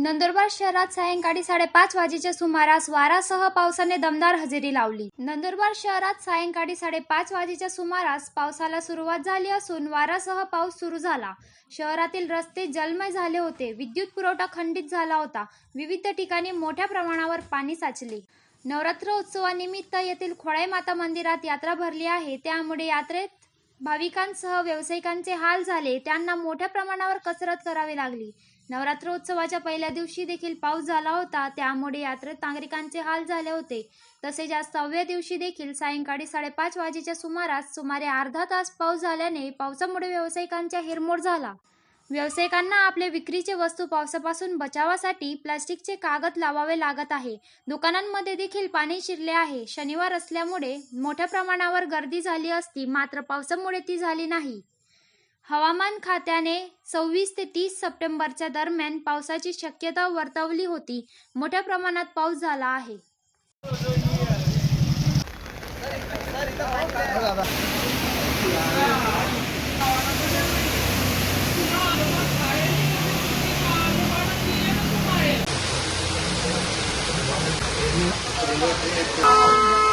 नंदुरबार शहरात सायंकाळी साडेपाच वाजेच्या सुमारास वारासह पावसाने दमदार हजेरी लावली. नंदुरबार शहरात सायंकाळी साडेपाच वाजेच्या सुमारास पावसाला सुरुवात झाली असून वारासह पाऊस सुरू झाला. शहरातील रस्ते जलमय झाले होते. विद्युत पुरवठा खंडित झाला होता. विविध ठिकाणी मोठ्या प्रमाणावर पाणी साचले. नवरात्र उत्सवानिमित्त येथील खोळाई माता मंदिरात यात्रा भरली आहे. त्यामुळे यात्रेत भाविकांसह व्यावसायिकांचे हाल झाले त्यांना मोठ्या प्रमाणावर कसरत करावी लागली. नवरात्र उत्सवाच्या पहिल्या दिवशी देखील पाऊस झाला होता त्यामुळे यात्रेत नागरिकांचे हाल झाले होते. तसेच आज सहाव्या दिवशी देखील सायंकाळी साडेपाच वाजेच्या सुमारास सुमारे अर्धा तास पाऊस झाल्याने पावसामुळे व्यावसायिकांचा हिरमोड झाला. व्यावसायिकांना आपले विक्रीचे वस्तू पावसापासून बचावासाठी प्लास्टिकचे कागद लावावे लागत आहे. दुकानांमध्ये देखील पाणी शिरले आहे. शनिवार असल्यामुळे मोठ्या प्रमाणावर गर्दी झाली असती मात्र पावसामुळे ती झाली नाही. हवामान खात्याने सव्वीस ते तीस सप्टेंबरच्या दरम्यान पावसाची शक्यता वर्तवली होती. मोठ्या प्रमाणात पाऊस झाला आहे. よく行った!